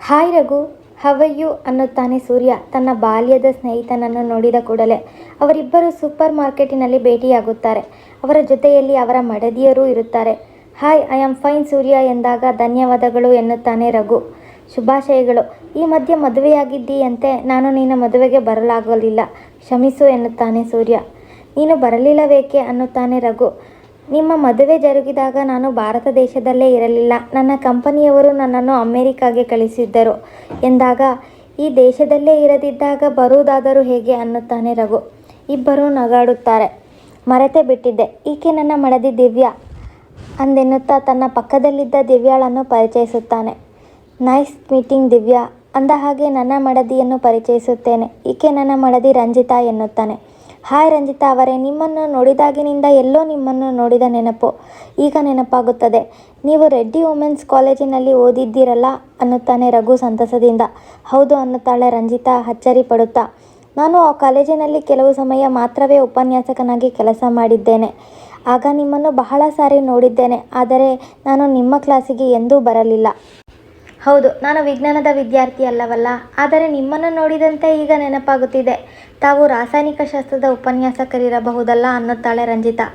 Hi Raghu ಹವಯ್ಯು ಅನ್ನುತ್ತಾನೆ ಸೂರ್ಯ. ತನ್ನ ಬಾಲ್ಯದ ಸ್ನೇಹಿತನನ್ನು ನೋಡಿದ ಕೂಡಲೇ ಅವರಿಬ್ಬರು ಸೂಪರ್ ಮಾರ್ಕೆಟಿನಲ್ಲಿ ಭೇಟಿಯಾಗುತ್ತಾರೆ. ಅವರ ಜೊತೆಯಲ್ಲಿ ಅವರ ಮಡದಿಯರೂ ಇರುತ್ತಾರೆ. Hi I am fine Surya ಎಂದಾಗ ಧನ್ಯವಾದಗಳು ಎನ್ನುತ್ತಾನೆ ರಘು. ಶುಭಾಶಯಗಳು. ಈ ಮಧ್ಯೆ ಮದುವೆಯಾಗಿದ್ದೀಯಂತೆ. ನಾನು ನಿನ್ನ ಮದುವೆಗೆ ಬರಲಾಗಲಿಲ್ಲ. ಕ್ಷಮಿಸು ಎನ್ನುತ್ತಾನೆ ಸೂರ್ಯ. ನೀನು ಬರಲಿಲ್ಲವೇಕೆ ಅನ್ನುತ್ತಾನೆ ರಘು. ನಿಮ್ಮ ಮದುವೆ ಜರುಗಿದಾಗ ನಾನು ಭಾರತ ದೇಶದಲ್ಲೇ ಇರಲಿಲ್ಲ. ನನ್ನ ಕಂಪನಿಯವರು ನನ್ನನ್ನು ಅಮೇರಿಕಾಗೆ ಕಳಿಸಿದ್ದರು. ಎಂದಾಗ, ಈ ದೇಶದಲ್ಲೇ ಇರದಿದ್ದಾಗ ಬರುವುದಾದರೂ ಹೇಗೆ ಅನ್ನುತ್ತಾನೆ ರಘು. ಇಬ್ಬರೂ ನಗಾಡುತ್ತಾರೆ. ಮರೆತೇ ಬಿಟ್ಟಿದ್ದೆ. ಈಕೆ ನನ್ನ ಮಡದಿ ದಿವ್ಯಾ ಅಂದೆನ್ನುತ್ತಾ ತನ್ನ ಪಕ್ಕದಲ್ಲಿದ್ದ ದಿವ್ಯಾಳನ್ನು ಪರಿಚಯಿಸುತ್ತಾನೆ. Nice meeting Divya. ಅಂದ ಹಾಗೆ ನನ್ನ ಮಡದಿಯನ್ನು ಪರಿಚಯಿಸುತ್ತೇನೆ. ಈಕೆ ನನ್ನ ಮಡದಿ ರಂಜಿತಾ ಎನ್ನುತ್ತಾನೆ. ಹಾಯ್ ರಂಜಿತಾ ಅವರೇ, ನಿಮ್ಮನ್ನು ನೋಡಿದಾಗಿನಿಂದ ಎಲ್ಲೋ ನಿಮ್ಮನ್ನು ನೋಡಿದ ನೆನಪು ಈಗ ನೆನಪಾಗುತ್ತದೆ. ನೀವು ರೆಡ್ಡಿ ವುಮೆನ್ಸ್ ಕಾಲೇಜಿನಲ್ಲಿ ಓದಿದ್ದೀರಲ್ಲ ಅನ್ನುತ್ತಾನೆ ರಘು ಸಂತಸದಿಂದ. ಹೌದು ಅನ್ನುತ್ತಾಳೆ ರಂಜಿತಾ ಅಚ್ಚರಿ ಪಡುತ್ತಾ. ನಾನು ಆ ಕಾಲೇಜಿನಲ್ಲಿ ಕೆಲವು ಸಮಯ ಮಾತ್ರವೇ ಉಪನ್ಯಾಸಕನಾಗಿ ಕೆಲಸ ಮಾಡಿದ್ದೇನೆ. ಆಗ ನಿಮ್ಮನ್ನು ಬಹಳ ಸಾರಿ ನೋಡಿದ್ದೇನೆ. ಆದರೆ ನಾನು ನಿಮ್ಮ ಕ್ಲಾಸಿಗೆ ಎಂದೂ ಬರಲಿಲ್ಲ. ಹೌದು, ನಾನು ವಿಜ್ಞಾನದ ವಿದ್ಯಾರ್ಥಿ ಅಲ್ಲವಲ್ಲ, ಆದರೆ ನಿಮ್ಮನ್ನು ನೋಡಿದಂತೆ ಈಗ ನೆನಪಾಗುತ್ತಿದೆ. ತಾವು ರಾಸಾಯನಿಕ ಶಾಸ್ತ್ರದ ಉಪನ್ಯಾಸಕರಿರಬಹುದಲ್ಲ ಅನ್ನುತ್ತಾಳೆ ರಂಜಿತಾ.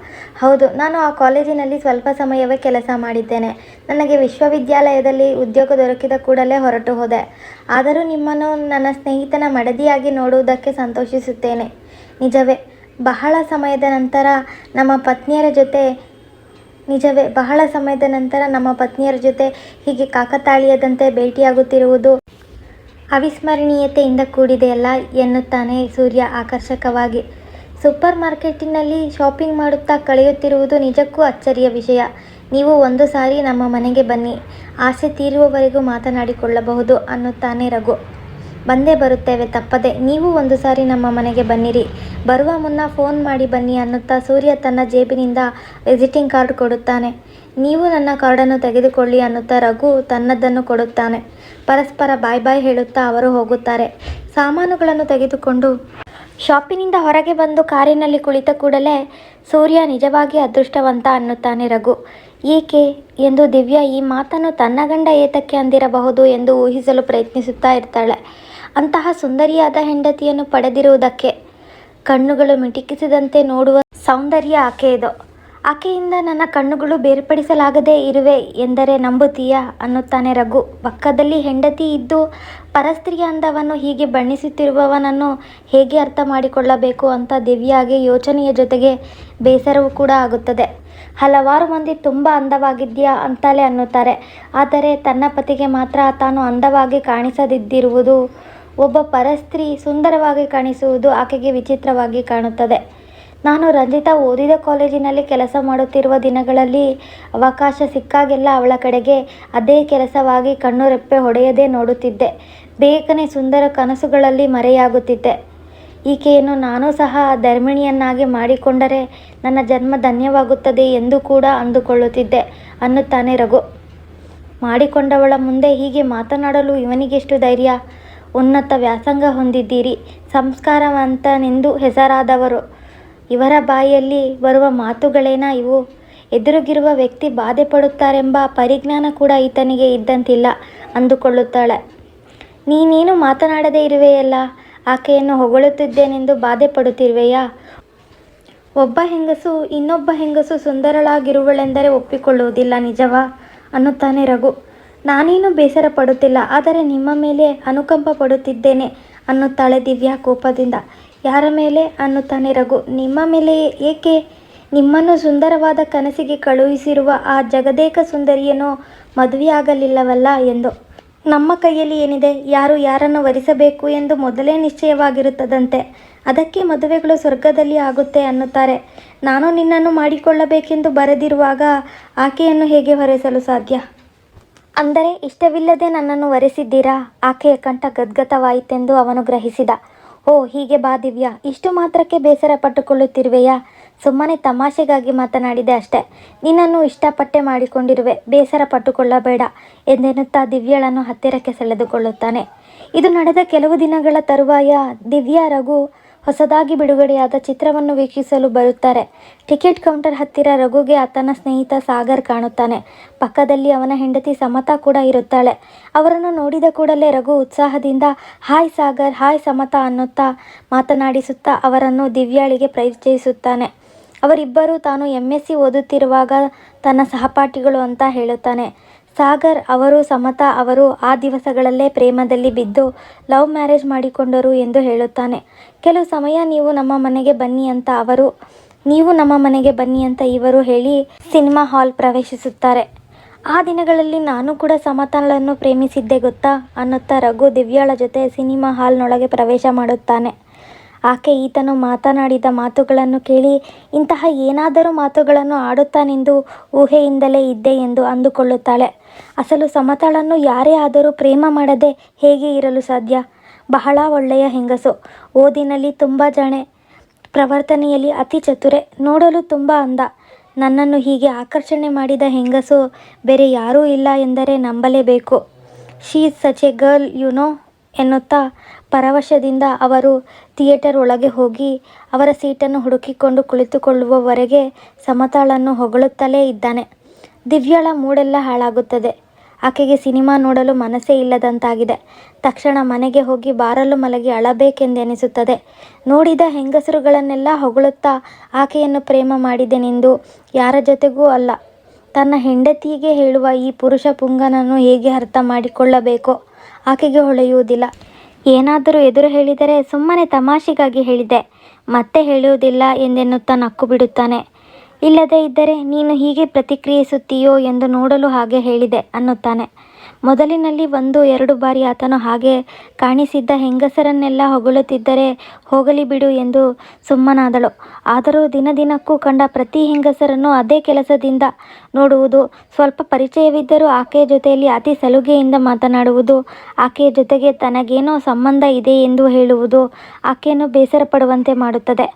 ಹೌದು, ನಾನು ಆ ಕಾಲೇಜಿನಲ್ಲಿ ಸ್ವಲ್ಪ ಸಮಯವೇ ಕೆಲಸ ಮಾಡಿದ್ದೇನೆ. ನನಗೆ ವಿಶ್ವವಿದ್ಯಾಲಯದಲ್ಲಿ ಉದ್ಯೋಗ ದೊರಕಿದ ಕೂಡಲೇ ಹೊರಟು ಹೋದೆ. ಆದರೂ ನಿಮ್ಮನ್ನು ನನ್ನ ಸ್ನೇಹಿತನ ಮಡದಿಯಾಗಿ ನೋಡುವುದಕ್ಕೆ ಸಂತೋಷಿಸುತ್ತೇನೆ. ನಿಜವೇ, ಬಹಳ ಸಮಯದ ನಂತರ ನಮ್ಮ ಪತ್ನಿಯರ ಜೊತೆ ನಿಜವೇ, ಬಹಳ ಸಮಯದ ನಂತರ ನಮ್ಮ ಪತ್ನಿಯರ ಜೊತೆ ಹೀಗೆ ಕಾಕತಾಳೀಯದಂತೆ ಭೇಟಿಯಾಗುತ್ತಿರುವುದು ಅವಿಸ್ಮರಣೀಯತೆಯಿಂದ ಕೂಡಿದೆಯಲ್ಲ ಎನ್ನುತ್ತಾನೆ ಸೂರ್ಯ ಆಕರ್ಷಕವಾಗಿ. ಸೂಪರ್ ಮಾರ್ಕೆಟಿನಲ್ಲಿ ಶಾಪಿಂಗ್ ಮಾಡುತ್ತಾ ಕಳೆಯುತ್ತಿರುವುದು ನಿಜಕ್ಕೂ ಅಚ್ಚರಿಯ ವಿಷಯ. ನೀವು ಒಂದು ಸಾರಿ ನಮ್ಮ ಮನೆಗೆ ಬನ್ನಿ. ಆಸೆ ತೀರುವವರೆಗೂ ಮಾತನಾಡಿಕೊಳ್ಳಬಹುದು ಅನ್ನುತ್ತಾನೆ ರಘು. ಬಂದೇ ಬರುತ್ತೇವೆ ತಪ್ಪದೆ ನೀವು ಒಂದು ಸಾರಿ ನಮ್ಮ ಮನೆಗೆ ಬನ್ನಿರಿ. ಬರುವ ಮುನ್ನ ಫೋನ್ ಮಾಡಿ ಬನ್ನಿ ಅನ್ನುತ್ತಾ ಸೂರ್ಯ ತನ್ನ ಜೇಬಿನಿಂದ ವಿಸಿಟಿಂಗ್ ಕಾರ್ಡ್ ಕೊಡುತ್ತಾನೆ. ನೀವು ನನ್ನ ಕಾರ್ಡನ್ನು ತೆಗೆದುಕೊಳ್ಳಿ ಅನ್ನುತ್ತಾ ರಘು ತನ್ನದನ್ನು ಕೊಡುತ್ತಾನೆ. ಪರಸ್ಪರ ಬಾಯ್ ಬಾಯ್ ಹೇಳುತ್ತಾ ಅವರು ಹೋಗುತ್ತಾರೆ. ಸಾಮಾನುಗಳನ್ನು ತೆಗೆದುಕೊಂಡು ಶಾಪಿನಿಂದ ಹೊರಗೆ ಬಂದು ಕಾರಿನಲ್ಲಿ ಕುಳಿತ ಕೂಡಲೇ ಸೂರ್ಯ ನಿಜವಾಗಿ ಅದೃಷ್ಟವಂತ ಅನ್ನುತ್ತಾನೆ ರಘು. ಏಕೆ ಎಂದು ದಿವ್ಯಾ ಈ ಮಾತನ್ನು ತನ್ನ ಗಂಡ ಏತಕ್ಕೆ ಅಂದಿರಬಹುದು ಎಂದು ಊಹಿಸಲು ಪ್ರಯತ್ನಿಸುತ್ತಾ ಇರ್ತಾಳೆ. ಅಂತಹ ಸುಂದರಿಯಾದ ಹೆಂಡತಿಯನ್ನು ಪಡೆದಿರುವುದಕ್ಕೆ ಕಣ್ಣುಗಳು ಮಿಟಿಕಿಸಿದಂತೆ ನೋಡುವ ಸೌಂದರ್ಯ ಆಕೆಯದು. ಆಕೆಯಿಂದ ನನ್ನ ಕಣ್ಣುಗಳು ಬೇರ್ಪಡಿಸಲಾಗದೇ ಇರುವೆ ಎಂದರೆ ನಂಬುತ್ತೀಯಾ? ಅನ್ನುತ್ತಾನೆ ರಘು. ಪಕ್ಕದಲ್ಲಿ ಹೆಂಡತಿ ಇದ್ದು ಪರಸ್ತ್ರೀಯ ಅಂದವನ್ನು ಹೀಗೆ ಬಣ್ಣಿಸುತ್ತಿರುವವನನ್ನು ಹೇಗೆ ಅರ್ಥ ಮಾಡಿಕೊಳ್ಳಬೇಕು ಅಂತ ದಿವ್ಯಾಗೆ ಯೋಚನೆಯ ಜೊತೆಗೆ ಬೇಸರವೂ ಕೂಡ ಆಗುತ್ತದೆ. ಹಲವಾರು ಮಂದಿ ತುಂಬ ಅಂದವಾಗಿದೆಯಾ ಅಂತಲೇ ಅನ್ನುತ್ತಾರೆ. ಆದರೆ ತನ್ನ ಪತಿಗೆ ಮಾತ್ರ ತಾನು ಅಂದವಾಗಿ ಕಾಣಿಸದಿದ್ದಿರುವುದು ಒಬ್ಬ ಪರಸ್ತ್ರೀ ಸುಂದರವಾಗಿ ಕಾಣಿಸುವುದು ಆಕೆಗೆ ವಿಚಿತ್ರವಾಗಿ ಕಾಣುತ್ತದೆ. ನಾನು ರಂಜಿತಾ ಓದಿದ ಕಾಲೇಜಿನಲ್ಲಿ ಕೆಲಸ ಮಾಡುತ್ತಿರುವ ದಿನಗಳಲ್ಲಿ ಅವಕಾಶ ಸಿಕ್ಕಾಗೆಲ್ಲ ಅವಳ ಕಡೆಗೆ ಅದೇ ಕೆಲಸವಾಗಿ ಕಣ್ಣು ರೆಪ್ಪೆ ಹೊಡೆಯದೇ ನೋಡುತ್ತಿದ್ದೆ. ಬೇಗನೆ ಸುಂದರ ಕನಸುಗಳಲ್ಲಿ ಮರೆಯಾಗುತ್ತಿದ್ದೆ. ಈಕೆಯನ್ನು ನಾನು ಸಹ ಧರ್ಮಿಣಿಯನ್ನಾಗಿ ಮಾಡಿಕೊಂಡರೆ ನನ್ನ ಜನ್ಮ ಧನ್ಯವಾಗುತ್ತದೆ ಎಂದು ಕೂಡ ಅಂದುಕೊಳ್ಳುತ್ತಿದ್ದೆ, ಅನ್ನುತ್ತಾನೆ ರಘು. ಮಾಡಿಕೊಂಡವಳ ಮುಂದೆ ಹೀಗೆ ಮಾತನಾಡಲು ಇವನಿಗೆಷ್ಟು ಧೈರ್ಯ? ಉನ್ನತ ವ್ಯಾಸಂಗ ಹೊಂದಿದ್ದೀರಿ. ಸಂಸ್ಕಾರವಂತನೆಂದು ಹೆಸರಾದವರು. ಇವರ ಬಾಯಲ್ಲಿ ಬರುವ ಮಾತುಗಳೇನ ಇವು? ಎದುರಿಗಿರುವ ವ್ಯಕ್ತಿ ಬಾಧೆ ಪಡುತ್ತಾರೆಂಬ ಪರಿಜ್ಞಾನ ಕೂಡ ಈತನಿಗೆ ಇದ್ದಂತಿಲ್ಲ ಅಂದುಕೊಳ್ಳುತ್ತಾಳೆ. ನೀನೇನು ಮಾತನಾಡದೇ ಇರುವೆಯಲ್ಲ? ಆಕೆಯನ್ನು ಹೊಗಳುತ್ತಿದ್ದೇನೆಂದು ಬಾಧೆ ಪಡುತ್ತಿರುವೆಯಾ? ಒಬ್ಬ ಹೆಂಗಸು ಇನ್ನೊಬ್ಬ ಹೆಂಗಸು ಸುಂದರಳಾಗಿರುವಳೆಂದರೆ ಒಪ್ಪಿಕೊಳ್ಳುವುದಿಲ್ಲ ನಿಜವಾ? ಅನ್ನುತ್ತಾನೆ ರಘು. ನಾನೇನು ಬೇಸರ ಪಡುತ್ತಿಲ್ಲ, ಆದರೆ ನಿಮ್ಮ ಮೇಲೆ ಅನುಕಂಪ ಪಡುತ್ತಿದ್ದೇನೆ ಅನ್ನುತ್ತಾಳೆ ದಿವ್ಯಾ ಕೋಪದಿಂದ. ಯಾರ ಮೇಲೆ? ಅನ್ನುತ್ತಾನೆ ರಘು. ನಿಮ್ಮ ಮೇಲೆ ಏಕೆ? ನಿಮ್ಮನ್ನು ಸುಂದರವಾದ ಕನಸಿಗೆ ಕಳುಹಿಸಿರುವ ಆ ಜಗದೇಕ ಸುಂದರಿಯನ್ನು ಮದುವೆಯಾಗಲಿಲ್ಲವಲ್ಲ ಎಂದು. ನಮ್ಮ ಕೈಯಲ್ಲಿ ಏನಿದೆ? ಯಾರು ಯಾರನ್ನು ವರಿಸಬೇಕು ಎಂದು ಮೊದಲೇ ನಿಶ್ಚಯವಾಗಿರುತ್ತದಂತೆ. ಅದಕ್ಕೆ ಮದುವೆಗಳು ಸ್ವರ್ಗದಲ್ಲಿ ಆಗುತ್ತೆ ಅನ್ನುತ್ತಾರೆ. ನಾನು ನಿನ್ನನ್ನು ಮಾಡಿಕೊಳ್ಳಬೇಕೆಂದು ಬರೆದಿರುವಾಗ ಆಕೆಯನ್ನು ಹೇಗೆ ಹೊರೆಸಲು ಸಾಧ್ಯ? ಅಂದರೆ ಇಷ್ಟವಿಲ್ಲದೆ ನನ್ನನ್ನು ಒರೆಸಿದ್ದೀರಾ? ಆಕೆಯ ಕಂಠ ಗದ್ಗತವಾಯಿತೆಂದು ಅವನು ಗ್ರಹಿಸಿದ. ಓ, ಹೀಗೆ ಬಾ ದಿವ್ಯಾ, ಇಷ್ಟು ಮಾತ್ರಕ್ಕೆ ಬೇಸರ ಪಟ್ಟುಕೊಳ್ಳುತ್ತಿರುವೆಯಾ? ಸುಮ್ಮನೆ ತಮಾಷೆಗಾಗಿ ಮಾತನಾಡಿದೆ ಅಷ್ಟೆ. ನಿನ್ನನ್ನು ಇಷ್ಟಪಟ್ಟೆ ಮಾಡಿಕೊಂಡಿರುವೆ, ಬೇಸರ ಪಟ್ಟುಕೊಳ್ಳಬೇಡ ಎಂದೆನ್ನುತ್ತಾ ದಿವ್ಯಳನ್ನು ಹತ್ತಿರಕ್ಕೆ ಸೆಳೆದುಕೊಳ್ಳುತ್ತಾನೆ. ಇದು ನಡೆದ ಕೆಲವು ದಿನಗಳ ತರುವಾಯ ದಿವ್ಯಾ ರಘು ಹೊಸದಾಗಿ ಬಿಡುಗಡೆಯಾದ ಚಿತ್ರವನ್ನು ವೀಕ್ಷಿಸಲು ಬರುತ್ತಾರೆ. ಟಿಕೆಟ್ ಕೌಂಟರ್ ಹತ್ತಿರ ರಘುಗೆ ಆತನ ಸ್ನೇಹಿತ ಸಾಗರ್ ಕಾಣುತ್ತಾನೆ. ಪಕ್ಕದಲ್ಲಿ ಅವನ ಹೆಂಡತಿ ಸಮತಾ ಕೂಡ ಇರುತ್ತಾಳೆ. ಅವರನ್ನು ನೋಡಿದ ಕೂಡಲೇ ರಘು ಉತ್ಸಾಹದಿಂದ, ಹಾಯ್ ಸಾಗರ್, ಹಾಯ್ ಸಮತಾ ಅನ್ನುತ್ತಾ ಮಾತನಾಡಿಸುತ್ತಾ ಅವರನ್ನು ದಿವ್ಯಾಳಿಗೆ ಪರಿಚಯಿಸುತ್ತಾನೆ. ಅವರಿಬ್ಬರು ತಾನು ಎಂ ಎಸ್ ಸಿ ಓದುತ್ತಿರುವಾಗ ತನ್ನ ಸಹಪಾಠಿಗಳು ಅಂತ ಹೇಳುತ್ತಾನೆ. ಸಾಗರ್ ಅವರು, ಸಮತಾ ಅವರು ಆ ದಿವಸಗಳಲ್ಲೇ ಪ್ರೇಮದಲ್ಲಿ ಬಿದ್ದು ಲವ್ ಮ್ಯಾರೇಜ್ ಮಾಡಿಕೊಂಡರು ಎಂದು ಹೇಳುತ್ತಾನೆ. ಕೆಲವು ಸಮಯ ನೀವು ನಮ್ಮ ಮನೆಗೆ ಬನ್ನಿ ಅಂತ ಅವರು, ನೀವು ನಮ್ಮ ಮನೆಗೆ ಬನ್ನಿ ಅಂತ ಇವರು ಹೇಳಿ ಸಿನಿಮಾ ಹಾಲ್ ಪ್ರವೇಶಿಸುತ್ತಾರೆ. ಆ ದಿನಗಳಲ್ಲಿ ನಾನು ಕೂಡ ಸಮತಾಳನ್ನು ಪ್ರೇಮಿಸಿದ್ದೆ ಗೊತ್ತಾ? ಅನ್ನುತ್ತಾ ರಘು ದಿವ್ಯಾಳ ಜೊತೆ ಸಿನಿಮಾ ಹಾಲ್ನೊಳಗೆ ಪ್ರವೇಶ ಮಾಡುತ್ತಾನೆ. ಆಕೆ ಈತನು ಮಾತನಾಡಿದ ಮಾತುಗಳನ್ನು ಕೇಳಿ, ಇಂತಹ ಏನಾದರೂ ಮಾತುಗಳನ್ನು ಆಡುತ್ತಾನೆಂದು ಊಹೆಯಿಂದಲೇ ಇದ್ದೆ ಎಂದು ಅಂದುಕೊಳ್ಳುತ್ತಾಳೆ. ಅಸಲು ಸಮತಾಳನ್ನು ಯಾರೇ ಆದರೂ ಪ್ರೇಮ ಮಾಡದೆ ಹೇಗೆ ಇರಲು ಸಾಧ್ಯ? ಬಹಳ ಒಳ್ಳೆಯ ಹೆಂಗಸು. ಓದಿನಲ್ಲಿ ತುಂಬ ಜಾಣೆ. ಪ್ರವರ್ತನೆಯಲ್ಲಿ ಅತಿ ಚತುರೆ. ನೋಡಲು ತುಂಬ ಅಂದ. ನನ್ನನ್ನು ಹೀಗೆ ಆಕರ್ಷಣೆ ಮಾಡಿದ ಹೆಂಗಸು ಬೇರೆ ಯಾರೂ ಇಲ್ಲ ಎಂದರೆ ನಂಬಲೇಬೇಕು. She is such a girl you know ಎನ್ನುತ್ತಾ ಪರವಶದಿಂದ ಅವರು ಥಿಯೇಟರ್ ಒಳಗೆ ಹೋಗಿ ಅವರ ಸೀಟನ್ನು ಹುಡುಕಿಕೊಂಡು ಕುಳಿತುಕೊಳ್ಳುವವರೆಗೆ ಸಮತಾಳನ್ನು ಹೊಗಳುತ್ತಲೇ ಇದ್ದಾನೆ. ದಿವ್ಯಾಳ ಮೂಡೆಲ್ಲ ಹಾಳಾಗುತ್ತದೆ. ಆಕೆಗೆ ಸಿನಿಮಾ ನೋಡಲು ಮನಸ್ಸೇ ಇಲ್ಲದಂತಾಗಿದೆ. ತಕ್ಷಣ ಮನೆಗೆ ಹೋಗಿ ಬಾರಲು ಮಲಗಿ ಅಳಬೇಕೆಂದೆನಿಸುತ್ತದೆ ನೋಡಿದ ಹೆಂಗಸರುಗಳನ್ನೆಲ್ಲ ಹೊಗಳುತ್ತಾ ಆಕೆಯನ್ನು ಪ್ರೇಮ ಮಾಡಿದೆನೆಂದು ಯಾರ ಜೊತೆಗೂ ಅಲ್ಲ. ತನ್ನ ಹೆಂಡತಿಗೆ ಹೇಳುವ ಈ ಪುರುಷ ಪುಂಗನನ್ನು ಹೇಗೆ ಅರ್ಥ ಮಾಡಿಕೊಳ್ಳಬೇಕೋ ಆಕೆಗೆ ಹೊಳೆಯುವುದಿಲ್ಲ. ಏನಾದರೂ ಎದುರು ಹೇಳಿದರೆ ಸುಮ್ಮನೆ ತಮಾಷೆಗಾಗಿ ಹೇಳಿದೆ. ಮತ್ತೆ ಹೇಳುವುದಿಲ್ಲ ಎಂದೆನ್ನುತ್ತಾ ನಕ್ಕು ಬಿಡುತ್ತಾನೆ. ಇಲ್ಲದೇ ಇದ್ದರೆ ನೀನು ಹೀಗೆ ಪ್ರತಿಕ್ರಿಯಿಸುತ್ತೀಯೋ ಎಂದು ನೋಡಲು ಹಾಗೆ ಹೇಳಿದೆ ಅನ್ನುತ್ತಾನೆ. ಮೊದಲಿನಲ್ಲಿ ಒಂದು ಎರಡು ಬಾರಿ ಆತನು ಹಾಗೆ ಕಾಣಿಸಿದ್ದ ಹೆಂಗಸರನ್ನೆಲ್ಲ ಹೊಗಳುತ್ತಿದ್ದರೆ ಹೋಗಲಿ ಬಿಡು ಎಂದು ಸುಮ್ಮನಾದಳು. ಆದರೂ ದಿನ ದಿನಕ್ಕೂ ಕಂಡ ಪ್ರತಿ ಹೆಂಗಸರನ್ನು ಅದೇ ಕೆಲಸದಿಂದ ನೋಡುವುದು, ಸ್ವಲ್ಪ ಪರಿಚಯವಿದ್ದರೂ ಆಕೆಯ ಜೊತೆಯಲ್ಲಿ ಅತಿ ಸಲುಗೆಯಿಂದ ಮಾತನಾಡುವುದು, ಆಕೆಯ ಜೊತೆಗೆ ತನಗೇನೋ ಸಂಬಂಧ ಇದೆ ಎಂದು ಹೇಳುವುದು ಆಕೆಯನ್ನು ಬೇಸರ ಪಡುವಂತೆ ಮಾಡುತ್ತದೆ.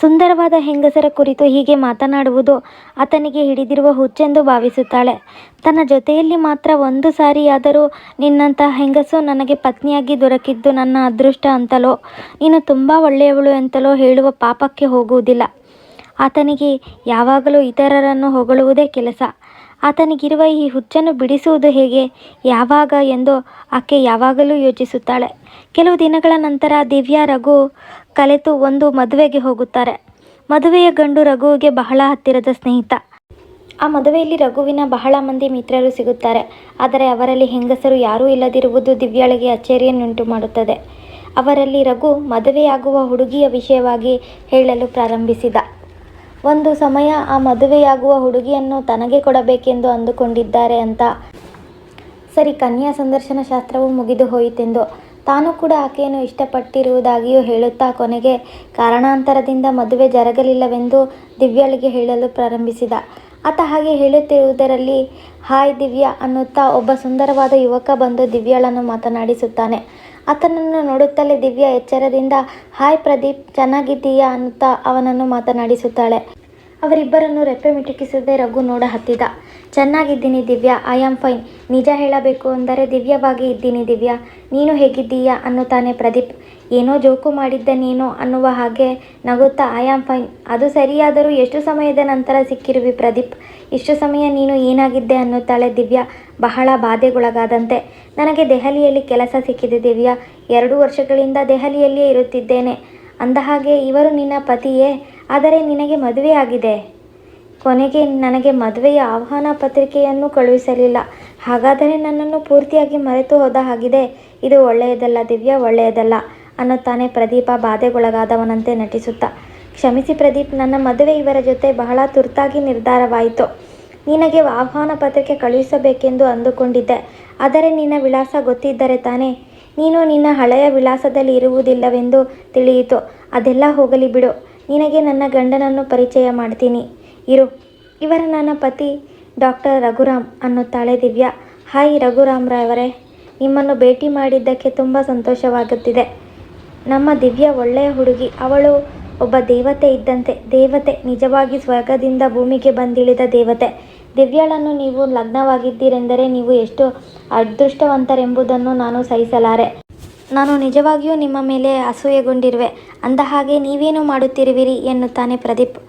ಸುಂದರವಾದ ಹೆಂಗಸರ ಕುರಿತು ಹೀಗೆ ಮಾತನಾಡುವುದು ಆತನಿಗೆ ಹಿಡಿದಿರುವ ಹುಚ್ಚೆಂದು ಭಾವಿಸುತ್ತಾಳೆ. ತನ್ನ ಜೊತೆಯಲ್ಲಿ ಮಾತ್ರ ಒಂದು ಸಾರಿಯಾದರೂ ನಿನ್ನಂಥ ಹೆಂಗಸು ನನಗೆ ಪತ್ನಿಯಾಗಿ ದೊರಕಿದ್ದು ನನ್ನ ಅದೃಷ್ಟ ಅಂತಲೋ, ನೀನು ತುಂಬ ಒಳ್ಳೆಯವಳು ಅಂತಲೋ ಹೇಳುವ ಪಾಪಕ್ಕೆ ಹೋಗುವುದಿಲ್ಲ. ಆತನಿಗೆ ಯಾವಾಗಲೂ ಇತರರನ್ನು ಹೊಗಳುವುದೇ ಕೆಲಸ. ಆತನಿಗಿರುವ ಈ ಹುಚ್ಚನ್ನು ಬಿಡಿಸುವುದು ಹೇಗೆ, ಯಾವಾಗ ಎಂದು ಆಕೆ ಯಾವಾಗಲೂ ಯೋಚಿಸುತ್ತಾಳೆ. ಕೆಲವು ದಿನಗಳ ನಂತರ ದಿವ್ಯಾ ರಘು ಕಲೆತು ಒಂದು ಮದುವೆಗೆ ಹೋಗುತ್ತಾರೆ. ಮದುವೆಯ ಗಂಡು ರಘುವಿಗೆ ಬಹಳ ಹತ್ತಿರದ ಸ್ನೇಹಿತ. ಆ ಮದುವೆಯಲ್ಲಿ ರಘುವಿನ ಬಹಳ ಮಂದಿ ಮಿತ್ರರು ಸಿಗುತ್ತಾರೆ. ಆದರೆ ಅವರಲ್ಲಿ ಹೆಂಗಸರು ಯಾರೂ ಇಲ್ಲದಿರುವುದು ದಿವ್ಯಾಳಿಗೆ ಅಚ್ಚರಿಯನ್ನುಂಟು ಮಾಡುತ್ತದೆ. ಅವರಲ್ಲಿ ರಘು ಮದುವೆಯಾಗುವ ಹುಡುಗಿಯ ವಿಷಯವಾಗಿ ಹೇಳಲು ಪ್ರಾರಂಭಿಸಿದ. ಒಂದು ಸಮಯ ಆ ಮದುವೆಯಾಗುವ ಹುಡುಗಿಯನ್ನು ತನಗೆ ಕೊಡಬೇಕೆಂದು ಅಂದುಕೊಂಡಿದ್ದಾರೆ ಅಂತ. ಸರಿ, ಕನ್ಯಾ ಸಂದರ್ಶನ ಶಾಸ್ತ್ರವು ಮುಗಿದು ಹೋಯಿತೆಂದು. ತಾನು ಕೂಡ ಆಕೆಯನ್ನು ಇಷ್ಟಪಟ್ಟಿರುವುದಾಗಿಯೂ ಹೇಳುತ್ತಾ ಕೊನೆಗೆ ಕಾರಣಾಂತರದಿಂದ ಮದುವೆ ಜರಗಲಿಲ್ಲವೆಂದು ದಿವ್ಯಾಳಿಗೆ ಹೇಳಲು ಪ್ರಾರಂಭಿಸಿದ. ಆತ ಹಾಗೆ ಹೇಳುತ್ತಿರುವುದರಲ್ಲಿ, ಹಾಯ್ ದಿವ್ಯಾ ಅನ್ನುತ್ತಾ ಒಬ್ಬ ಸುಂದರವಾದ ಯುವಕ ಬಂದು ದಿವ್ಯಾಳನ್ನು ಮಾತನಾಡಿಸುತ್ತಾನೆ. ಆತನನ್ನು ನೋಡುತ್ತಲೇ ದಿವ್ಯಾ ಎಚ್ಚರದಿಂದ, ಹಾಯ್ ಪ್ರದೀಪ್, ಚೆನ್ನಾಗಿದ್ದೀಯಾ ಅನ್ನುತ್ತಾ ಅವನನ್ನು ಮಾತನಾಡಿಸುತ್ತಾಳೆ. ಅವರಿಬ್ಬರನ್ನು ರೆಪ್ಪೆ ಮಿಟುಕಿಸದೆ ರಘು ನೋಡ ಹತ್ತಿದ. ಚೆನ್ನಾಗಿದ್ದೀನಿ ದಿವ್ಯಾ ಐ ಆಮ್ ಫೈನ್ ನಿಜ ಹೇಳಬೇಕು ಅಂದರೆ ದಿವ್ಯವಾಗಿ ಇದ್ದೀನಿ ದಿವ್ಯಾ. ನೀನು ಹೇಗಿದ್ದೀಯಾ ಅನ್ನುತ್ತಾನೆ ಪ್ರದೀಪ್. ಏನೋ ಜೋಕು ಮಾಡಿದ್ದೆ ನೀನು ಅನ್ನುವ ಹಾಗೆ ನಗುತ್ತಾ ಐ ಆಮ್ ಫೈನ್ ಅದು ಸರಿಯಾದರೂ ಎಷ್ಟು ಸಮಯದ ನಂತರ ಸಿಕ್ಕಿರುವಿ ಪ್ರದೀಪ್? ಇಷ್ಟು ಸಮಯ ನೀನು ಏನಾಗಿದ್ದೆ ಅನ್ನುತ್ತಾಳೆ ದಿವ್ಯಾ. ಬಹಳ ಬಾಧೆಗೊಳಗಾದಂತೆ. ನನಗೆ ದೆಹಲಿಯಲ್ಲಿ ಕೆಲಸ ಸಿಕ್ಕಿದೆ ದಿವ್ಯಾ. ಎರಡು ವರ್ಷಗಳಿಂದ ದೆಹಲಿಯಲ್ಲಿಯೇ ಇರುತ್ತಿದ್ದೇನೆ. ಅಂದಹಾಗೆ ಇವರು ನಿನ್ನ ಪತಿಯೇ, ಆದರೆ ನಿನಗೆ ಮದುವೆ ಆಗಿದೆ ಕೊನೆಗೆ ನನಗೆ ಮದುವೆಯ ಆಹ್ವಾನ ಪತ್ರಿಕೆಯನ್ನು ಕಳುಹಿಸಲಿಲ್ಲ. ಹಾಗಾದರೆ ನನ್ನನ್ನು ಪೂರ್ತಿಯಾಗಿ ಮರೆತು ಹೋದ ಹಾಗಿದೆ. ಇದು ಒಳ್ಳೆಯದಲ್ಲ ದಿವ್ಯ, ಒಳ್ಳೆಯದಲ್ಲ ಅನ್ನುತ್ತಾನೆ ಪ್ರದೀಪ ಬಾಧೆಗೊಳಗಾದವನಂತೆ ನಟಿಸುತ್ತಾ. ಕ್ಷಮಿಸಿ ಪ್ರದೀಪ್, ನನ್ನ ಮದುವೆ ಇವರ ಜೊತೆ ಬಹಳ ತುರ್ತಾಗಿ ನಿರ್ಧಾರವಾಯಿತು. ನಿನಗೆ ಆಹ್ವಾನ ಪತ್ರಿಕೆ ಕಳುಹಿಸಬೇಕೆಂದು ಅಂದುಕೊಂಡಿದ್ದೆ. ಆದರೆ ನಿನ್ನ ವಿಳಾಸ ಗೊತ್ತಿದ್ದರೆ ತಾನೇ? ನೀನು ನಿನ್ನ ಹಳೆಯ ವಿಳಾಸದಲ್ಲಿ ಇರುವುದಿಲ್ಲವೆಂದು ತಿಳಿಯಿತು. ಅದೆಲ್ಲ ಹೋಗಲಿ ಬಿಡು. ನಿನಗೆ ನನ್ನ ಗಂಡನನ್ನು ಪರಿಚಯ ಮಾಡ್ತೀನಿ. ಇರು. ಇವರ ನನ್ನ ಪತಿ ಡಾಕ್ಟರ್ ರಘುರಾಮ್ ಅನ್ನುತ್ತಾಳೆ ದಿವ್ಯಾ. ಹಾಯ್ ರಘುರಾಮ್ರವರೇ. ನಿಮ್ಮನ್ನು ಭೇಟಿ ಮಾಡಿದ್ದಕ್ಕೆ ತುಂಬ ಸಂತೋಷವಾಗುತ್ತಿದೆ. ನಮ್ಮ ದಿವ್ಯ ಒಳ್ಳೆಯ ಹುಡುಗಿ. ಅವಳು ಒಬ್ಬ ದೇವತೆ ಇದ್ದಂತೆ. ದೇವತೆ ನಿಜವಾಗಿ ಸ್ವರ್ಗದಿಂದ ಭೂಮಿಗೆ ಬಂದಿಳಿದ ದೇವತೆ. ದಿವ್ಯಾಳನ್ನು ನೀವು ಲಗ್ನವಾಗಿದ್ದೀರೆಂದರೆ ನೀವು ಎಷ್ಟು ಅದೃಷ್ಟವಂತರೆಂಬುದನ್ನು ನಾನು ಸಹಿಸಲಾರೆ. ನಾನು ನಿಜವಾಗಿಯೂ ನಿಮ್ಮ ಮೇಲೆ ಅಸೂಯೆಗೊಂಡಿರುವೆ. ಅಂದ ಹಾಗೆ ನೀವೇನು ಮಾಡುತ್ತಿರುವಿರಿ ಎನ್ನುತ್ತಾನೆ ಪ್ರದೀಪ್.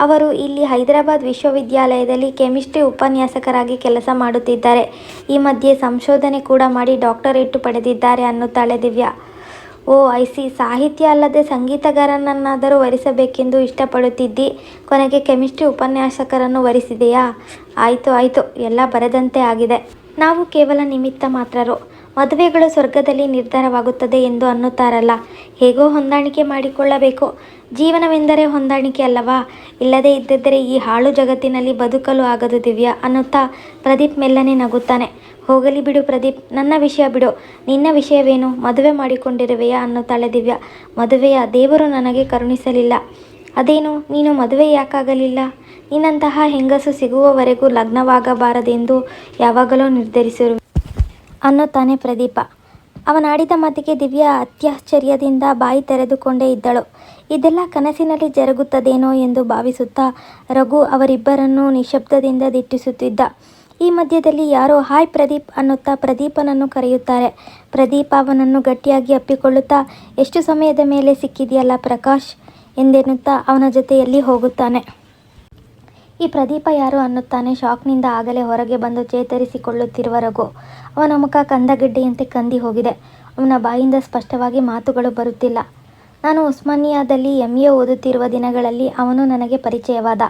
ಅವರು ಇಲ್ಲಿ ಹೈದರಾಬಾದ್ ವಿಶ್ವವಿದ್ಯಾಲಯದಲ್ಲಿ ಕೆಮಿಸ್ಟ್ರಿ ಉಪನ್ಯಾಸಕರಾಗಿ ಕೆಲಸ ಮಾಡುತ್ತಿದ್ದಾರೆ. ಈ ಮಧ್ಯೆ ಸಂಶೋಧನೆ ಕೂಡ ಮಾಡಿ ಡಾಕ್ಟರೇಟ್ ಪಡೆದಿದ್ದಾರೆ ಅನ್ನುತ್ತಾಳೆ ದಿವ್ಯಾ. ಓ ಐಸಿ ಸಾಹಿತ್ಯ ಅಲ್ಲದೆ ಸಂಗೀತಗಾರನನ್ನಾದರೂ ವರಿಸಬೇಕೆಂದು ಇಷ್ಟಪಡುತ್ತಿದ್ದಿ? ಕೊನೆಗೆ ಕೆಮಿಸ್ಟ್ರಿ ಉಪನ್ಯಾಸಕರನ್ನು ವರಿಸಿದೆಯಾ? ಆಯಿತು ಆಯಿತು, ಎಲ್ಲ ಬರೆದಂತೆ ಆಗಿದೆ. ನಾವು ಕೇವಲ ನಿಮಿತ್ತ ಮಾತ್ರರು. ಮದುವೆಗಳು ಸ್ವರ್ಗದಲ್ಲಿ ನಿರ್ಧಾರವಾಗುತ್ತದೆ ಎಂದು ಅನ್ನುತ್ತಾರಲ್ಲ. ಹೇಗೋ ಹೊಂದಾಣಿಕೆ ಮಾಡಿಕೊಳ್ಳಬೇಕು. ಜೀವನವೆಂದರೆ ಹೊಂದಾಣಿಕೆ ಅಲ್ಲವಾ? ಇಲ್ಲದೇ ಇದ್ದಿದ್ದರೆ ಈ ಹಾಳು ಜಗತ್ತಿನಲ್ಲಿ ಬದುಕಲು ಆಗದು ದಿವ್ಯಾ ಅನ್ನುತ್ತಾ ಪ್ರದೀಪ್ ಮೆಲ್ಲನೆ ನಗುತ್ತಾನೆ. ಹೋಗಲಿ ಬಿಡು ಪ್ರದೀಪ್, ನನ್ನ ವಿಷಯ ಬಿಡು. ನಿನ್ನ ವಿಷಯವೇನು? ಮದುವೆ ಮಾಡಿಕೊಂಡಿರುವೆಯಾ ಅನ್ನುತ್ತಾಳೆ ದಿವ್ಯಾ. ಮದುವೆಯ ದೇವರು ನನಗೆ ಕರುಣಿಸಲಿಲ್ಲ. ಅದೇನು? ನೀನು ಮದುವೆ ಯಾಕಾಗಲಿಲ್ಲ? ನಿನ್ನಂತಹ ಹೆಂಗಸು ಸಿಗುವವರೆಗೂ ಲಗ್ನವಾಗಬಾರದೆಂದು ಯಾವಾಗಲೂ ನಿರ್ಧರಿಸಿರು. ಅನ್ನುತ್ತಾನೆ ಪ್ರದೀಪ. ಅವನಾಡಿದ ಮಾತಿಗೆ ದಿವ್ಯಾ ಅತ್ಯಾಶ್ಚರ್ಯದಿಂದ ಬಾಯಿ ತೆರೆದುಕೊಂಡೇ ಇದ್ದಳು. ಇದೆಲ್ಲ ಕನಸಿನಲ್ಲಿ ಜರುಗುತ್ತದೇನೋ ಎಂದು ಭಾವಿಸುತ್ತಾ ರಘು ಅವರಿಬ್ಬರನ್ನು ನಿಶಬ್ದದಿಂದ ದಿಟ್ಟಿಸುತ್ತಿದ್ದ. ಈ ಮಧ್ಯದಲ್ಲಿ ಯಾರೋ, ಹಾಯ್ ಪ್ರದೀಪ್ ಅನ್ನುತ್ತಾ ಪ್ರದೀಪನನ್ನು ಕರೆಯುತ್ತಾರೆ. ಪ್ರದೀಪ ಅವನನ್ನು ಗಟ್ಟಿಯಾಗಿ ಅಪ್ಪಿಕೊಳ್ಳುತ್ತಾ, ಎಷ್ಟು ಸಮಯದ ಮೇಲೆ ಸಿಕ್ಕಿದೆಯಲ್ಲ ಪ್ರಕಾಶ್? ಎಂದೆನ್ನುತ್ತಾ ಅವನ ಜೊತೆಯಲ್ಲಿ ಹೋಗುತ್ತಾನೆ. ಈ ಪ್ರದೀಪ ಯಾರು ಅನ್ನುತ್ತಾನೆ ಶಾಕ್ನಿಂದ ಆಗಲೇ ಹೊರಗೆ ಬಂದು ಚೇತರಿಸಿಕೊಳ್ಳುತ್ತಿರುವ ರಘು. ಅವನ ಮುಖ ಕಂದಗಡ್ಡೆಯಂತೆ ಕಂದಿ ಹೋಗಿದೆ. ಅವನ ಬಾಯಿಂದ ಸ್ಪಷ್ಟವಾಗಿ ಮಾತುಗಳು ಬರುತ್ತಿಲ್ಲ. ನಾನು ಉಸ್ಮಾನಿಯಾದಲ್ಲಿ ಎಂ ಎ ಓದುತ್ತಿರುವ ದಿನಗಳಲ್ಲಿ ಅವನು ನನಗೆ ಪರಿಚಯವಾದ.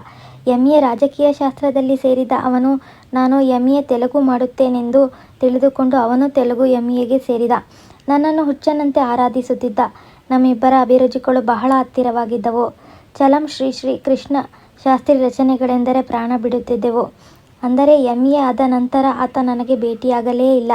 ಎಂ ಎ ರಾಜಕೀಯ ಶಾಸ್ತ್ರದಲ್ಲಿ ಸೇರಿದ ಅವನು, ನಾನು ಎಂ ಎ ತೆಲುಗು ಮಾಡುತ್ತೇನೆಂದು ತಿಳಿದುಕೊಂಡು ಅವನು ತೆಲುಗು ಎಂ ಎಗೆ ಸೇರಿದ. ನನ್ನನ್ನು ಹುಚ್ಚನಂತೆ ಆರಾಧಿಸುತ್ತಿದ್ದ. ನಮ್ಮಿಬ್ಬರ ಅಭಿರುಚಿಗಳು ಬಹಳ ಹತ್ತಿರವಾಗಿದ್ದವು. ಚಲಂ ಶ್ರೀ ಶ್ರೀ ಕೃಷ್ಣ ಶಾಸ್ತ್ರಿ ರಚನೆಗಳೆಂದರೆ ಪ್ರಾಣ ಬಿಡುತ್ತಿದ್ದೆವು. ಅಂದರೆ ಎಂ ಎ ಆದ ನಂತರ ಆತ ನನಗೆ ಭೇಟಿಯಾಗಲೇ ಇಲ್ಲ.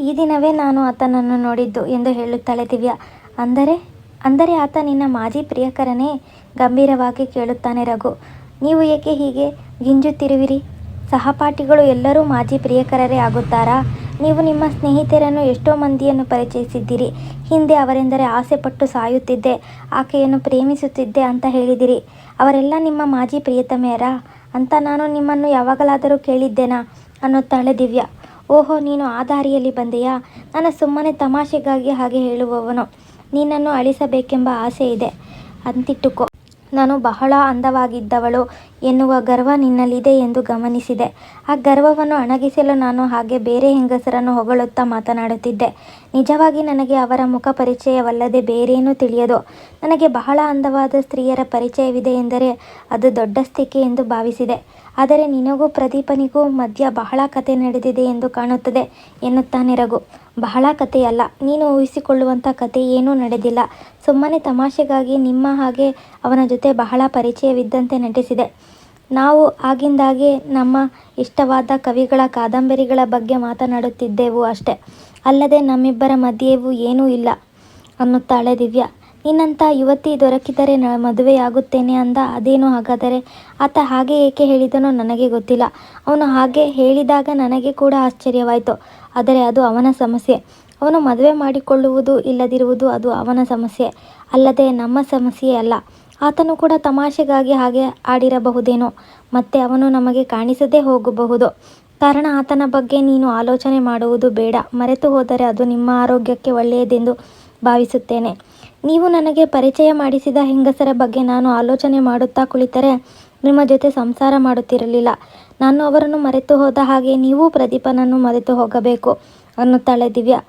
ಈ ದಿನವೇ ನಾನು ಆತನನ್ನು ನೋಡಿದ್ದು ಎಂದು ಹೇಳುತ್ತಾಳೆ ದಿವ್ಯಾ. ಅಂದರೆ ಅಂದರೆ ಆತ ನಿನ್ನ ಮಾಜಿ ಪ್ರಿಯಕರನೇ ಗಂಭೀರವಾಗಿ ಕೇಳುತ್ತಾನೆ ರಘು. ನೀವು ಏಕೆ ಹೀಗೆ ಗಿಂಜುತ್ತಿರುವಿರಿ? ಸಹಪಾಠಿಗಳು ಎಲ್ಲರೂ ಮಾಜಿ ಪ್ರಿಯಕರರೇ ಆಗುತ್ತಾರಾ? ನೀವು ನಿಮ್ಮ ಸ್ನೇಹಿತರನ್ನು ಎಷ್ಟೋ ಮಂದಿಯನ್ನು ಪರಿಚಯಿಸಿದ್ದೀರಿ. ಹಿಂದೆ ಅವರೆಂದರೆ ಆಸೆಪಟ್ಟು ಸಾಯುತ್ತಿದ್ದೆ, ಆಕೆಯನ್ನು ಪ್ರೇಮಿಸುತ್ತಿದ್ದೆ ಅಂತ ಹೇಳಿದಿರಿ. ಅವರೆಲ್ಲ ನಿಮ್ಮ ಮಾಜಿ ಪ್ರಿಯತಮೆಯರಾ? ಅಂತ ನಾನು ನಿಮ್ಮನ್ನು ಯಾವಾಗಲಾದರೂ ಕೇಳಿದ್ದೇನಾ? ಅನ್ನುತ್ತಾಳೆ ದಿವ್ಯಾ. ಓಹೋ, ನೀನು ಆ ದಾರಿಯಲ್ಲಿ ಬಂದೆಯಾ? ನಾನು ಸುಮ್ಮನೆ ತಮಾಷೆಗಾಗಿ ಹಾಗೆ ಹೇಳುವವನು. ನಿನ್ನನ್ನು ಅಳಿಸಬೇಕೆಂಬ ಆಸೆ ಇದೆ. ಅಂತಿಟ್ಟುಕೊ. ನಾನು ಬಹಳ ಅಂದವಾಗಿದ್ದವಳು ಎನ್ನುವ ಗರ್ವ ನಿನ್ನಲ್ಲಿದೆ ಎಂದು ಗಮನಿಸಿದೆ. ಆ ಗರ್ವವನ್ನು ಅಣಗಿಸಲು ನಾನು ಹಾಗೆ ಬೇರೆ ಹೆಂಗಸರನ್ನು ಹೊಗಳುತ್ತಾ ಮಾತನಾಡುತ್ತಿದ್ದೆ. ನಿಜವಾಗಿ ನನಗೆ ಅವರ ಮುಖ ಪರಿಚಯವಲ್ಲದೆ ಬೇರೇನೂ ತಿಳಿಯದು. ನನಗೆ ಬಹಳ ಅಂದವಾದ ಸ್ತ್ರೀಯರ ಪರಿಚಯವಿದೆ ಎಂದರೆ ಅದು ದೊಡ್ಡ ಸ್ಥಿಕೆ ಎಂದು ಭಾವಿಸಿದೆ. ಆದರೆ ನಿನಗೂ ಪ್ರದೀಪನಿಗೂ ಮಧ್ಯ ಬಹಳ ಕತೆ ನಡೆದಿದೆ ಎಂದು ಕಾಣುತ್ತದೆ ಎನ್ನುತ್ತಾನೆ ರಘು. ಬಹಳ ಕಥೆಯಲ್ಲ ನೀನು ಊಹಿಸಿಕೊಳ್ಳುವಂಥ ಕತೆ ಏನೂ ನಡೆದಿಲ್ಲ. ಸುಮ್ಮನೆ ತಮಾಷೆಗಾಗಿ ನಿಮ್ಮ ಹಾಗೆ ಅವನ ಜೊತೆ ಬಹಳ ಪರಿಚಯವಿದ್ದಂತೆ ನಟಿಸಿದೆ. ನಾವು ಆಗಿಂದಾಗೆ ನಮ್ಮ ಇಷ್ಟವಾದ ಕವಿಗಳ ಕಾದಂಬರಿಗಳ ಬಗ್ಗೆ ಮಾತನಾಡುತ್ತಿದ್ದೆವು ಅಷ್ಟೆ. ಅಲ್ಲದೆ ನಮ್ಮಿಬ್ಬರ ಮಧ್ಯೆಯೂ ಏನೂ ಇಲ್ಲ ಅನ್ನುತ್ತಾಳೆ ದಿವ್ಯಾ. ನಿನ್ನಂಥ ಯುವತಿ ದೊರಕಿದರೆ ನ ಮದುವೆಯಾಗುತ್ತೇನೆ ಅಂದ. ಅದೇನು ಹಾಗಾದರೆ? ಆತ ಹಾಗೆ ಏಕೆ ಹೇಳಿದನೋ ನನಗೆ ಗೊತ್ತಿಲ್ಲ. ಅವನು ಹಾಗೆ ಹೇಳಿದಾಗ ನನಗೆ ಕೂಡ ಆಶ್ಚರ್ಯವಾಯಿತು. ಆದರೆ ಅದು ಅವನ ಸಮಸ್ಯೆ. ಅವನು ಮದುವೆ ಮಾಡಿಕೊಳ್ಳುವುದು ಇಲ್ಲದಿರುವುದು ಅದು ಅವನ ಸಮಸ್ಯೆ. ಅಲ್ಲದೆ ನಮ್ಮ ಸಮಸ್ಯೆ ಅಲ್ಲ. ಆತನು ಕೂಡ ತಮಾಷೆಗಾಗಿ ಹಾಗೆ ಆಡಿರಬಹುದೇನೋ. ಮತ್ತೆ ಅವನು ನಮಗೆ ಕಾಣಿಸದೇ ಹೋಗಬಹುದು. ಕಾರಣ ಆತನ ಬಗ್ಗೆ ನೀನು ಆಲೋಚನೆ ಮಾಡುವುದು ಬೇಡ. ಮರೆತು ಹೋದರೆ ಅದು ನಿಮ್ಮ ಆರೋಗ್ಯಕ್ಕೆ ಒಳ್ಳೆಯದೆಂದು ಭಾವಿಸುತ್ತೇನೆ. ನೀವು ನನಗೆ ಪರಿಚಯ ಮಾಡಿಸಿದ ಹೆಂಗಸರ ಬಗ್ಗೆ ನಾನು ಆಲೋಚನೆ ಮಾಡುತ್ತಾ ಕುಳಿತರೆ ನಿಮ್ಮ ಜೊತೆ ಸಂಸಾರ ಮಾಡುತ್ತಿರಲಿಲ್ಲ. ನಾನು ಅವರನ್ನು ಮರೆತು ಹೋದ ಹಾಗೆ ನೀವು ಪ್ರದೀಪನನ್ನು ಮರೆತು ಹೋಗಬೇಕು ಅನ್ನುತ್ತಾಳೆ ದಿವ್ಯಾ.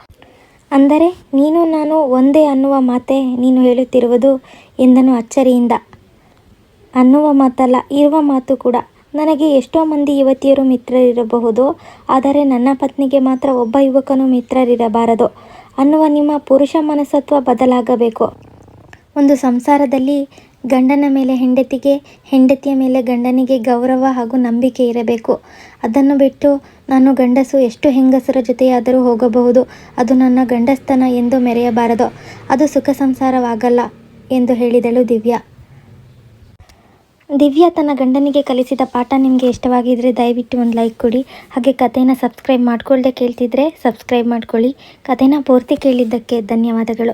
ಅಂದರೆ ನೀನು ನಾನು ಒಂದೇ ಅನ್ನುವ ಮಾತೆ ನೀನು ಹೇಳುತ್ತಿರುವುದು ಎಂದನು ಅಚ್ಚರಿಯಿಂದ. ಅನ್ನುವ ಮಾತಲ್ಲ, ಇರುವ ಮಾತು ಕೂಡ. ನನಗೆ ಎಷ್ಟೋ ಮಂದಿ ಯುವತಿಯರು ಮಿತ್ರರಿರಬಹುದು, ಆದರೆ ನನ್ನ ಪತ್ನಿಗೆ ಮಾತ್ರ ಒಬ್ಬ ಯುವಕನು ಮಿತ್ರರಿರಬಾರದು. ಅನ್ನುವ ನಿಮ್ಮ ಪುರುಷ ಮನಸ್ತತ್ವ ಬದಲಾಗಬೇಕು. ಒಂದು ಸಂಸಾರದಲ್ಲಿ ಗಂಡನ ಮೇಲೆ ಹೆಂಡತಿಗೆ, ಹೆಂಡತಿಯ ಮೇಲೆ ಗಂಡನಿಗೆ ಗೌರವ ಹಾಗೂ ನಂಬಿಕೆ ಇರಬೇಕು. ಅದನ್ನು ಬಿಟ್ಟು ನಾನು ಗಂಡಸು ಎಷ್ಟು ಹೆಂಗಸರ ಜೊತೆಯಾದರೂ ಹೋಗಬಹುದು. ಅದು ನನ್ನ ಗಂಡಸ್ತನ ಎಂದು ಮೆರೆಯಬಾರದು. ಅದು ಸುಖ ಸಂಸಾರವಾಗಲ್ಲ ಎಂದು ಹೇಳಿದಳು ದಿವ್ಯಾ. ದಿವ್ಯಾ ತನ್ನ ಗಂಡನಿಗೆ ಕಲಿಸಿದ ಪಾಠ ನಿಮಗೆ ಇಷ್ಟವಾಗಿದ್ದರೆ ದಯವಿಟ್ಟು ಒಂದು ಲೈಕ್ ಕೊಡಿ. ಹಾಗೆ ಕಥೆನ ಸಬ್ಸ್ಕ್ರೈಬ್ ಮಾಡ್ಕೊಳ್ಳದೆ ಕೇಳ್ತಿದ್ರೆ ಸಬ್ಸ್ಕ್ರೈಬ್ ಮಾಡ್ಕೊಳ್ಳಿ. ಕಥೆನ ಪೂರ್ತಿ ಕೇಳಿದ್ದಕ್ಕೆ ಧನ್ಯವಾದಗಳು.